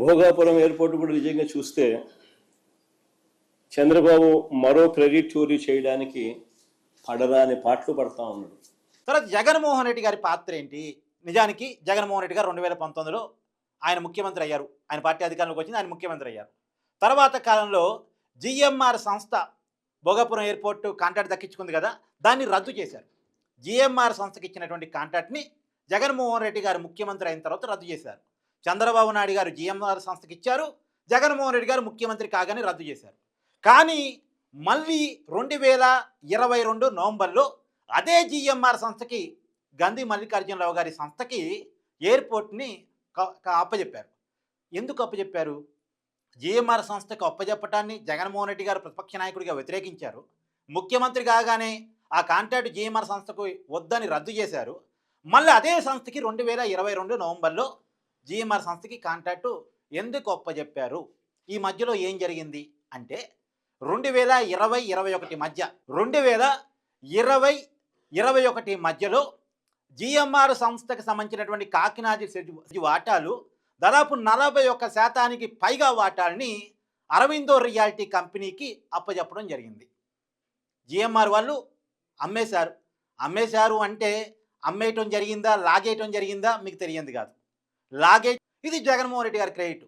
Bhogapuram airport కూడా నిజంగా చూస్తే చంద్రబాబు మరో క్రెడిట్ చోరీ చేయడానికి పడరాని పాటలు పడతా ఉన్నాడు. తర్వాత జగన్మోహన్ రెడ్డి గారి పాత్ర ఏంటి? నిజానికి జగన్మోహన్ రెడ్డి గారు రెండు వేల పంతొమ్మిదిలో ఆయన ముఖ్యమంత్రి అయ్యారు. ఆయన పార్టీ అధికారంలోకి వచ్చింది ఆయన ముఖ్యమంత్రి అయ్యారు. తర్వాత కాలంలో జిఎంఆర్ సంస్థ భోగాపురం ఎయిర్పోర్ట్ కాంట్రాక్ట్ దక్కించుకుంది కదా దాన్ని రద్దు చేశారు. జిఎంఆర్ సంస్థకి ఇచ్చినటువంటి కాంట్రాక్ట్ని జగన్మోహన్ రెడ్డి గారు ముఖ్యమంత్రి అయిన తర్వాత రద్దు చేశారు. చంద్రబాబు నాయుడు గారు జిఎంఆర్ సంస్థకి ఇచ్చారు జగన్మోహన్ రెడ్డి గారు ముఖ్యమంత్రి కాగానే రద్దు చేశారు. కానీ మళ్ళీ రెండు వేల ఇరవై రెండు నవంబర్లో అదే జిఎంఆర్ సంస్థకి గంధి మల్లికార్జునరావు గారి సంస్థకి ఎయిర్పోర్ట్ని అప్పజెప్పారు. అప్పచెప్పారు ఎందుకు అప్పచెప్పారు జిఎంఆర్ సంస్థకు అప్పచెప్పటాన్ని జగన్మోహన్ రెడ్డి గారు ప్రతిపక్ష నాయకుడిగా వ్యతిరేకించారు. ముఖ్యమంత్రి కాగానే ఆ కాంట్రాక్ట్ జిఎంఆర్ సంస్థకు వద్దని రద్దు చేశారు. మళ్ళీ అదే సంస్థకి రెండు వేల ఇరవై రెండు నవంబర్లో జిఎంఆర్ సంస్థకి కాంట్రాక్టు ఎందుకు ఒప్పజెప్పారు? ఈ మధ్యలో ఏం జరిగింది అంటే రెండు వేల ఇరవై ఇరవై ఒకటి మధ్య రెండు వేల ఇరవై ఇరవై ఒకటి మధ్యలో జిఎంఆర్ సంస్థకు సంబంధించినటువంటి కాకినాడ సెజ్ వాటాలు దాదాపు నలభై ఒక్క శాతానికి పైగా వాటాల్ని అరవిందో రియాలిటీ కంపెనీకి అప్పజెప్పడం జరిగింది. జిఎంఆర్ వాళ్ళు అమ్మేశారు. అమ్మేశారు అంటే అమ్మేయటం జరిగిందా లాగేయటం జరిగిందా మీకు తెలియంది కాదు. లాగే ఇది జగన్మోహన్ రెడ్డి గారి క్రెడిట్.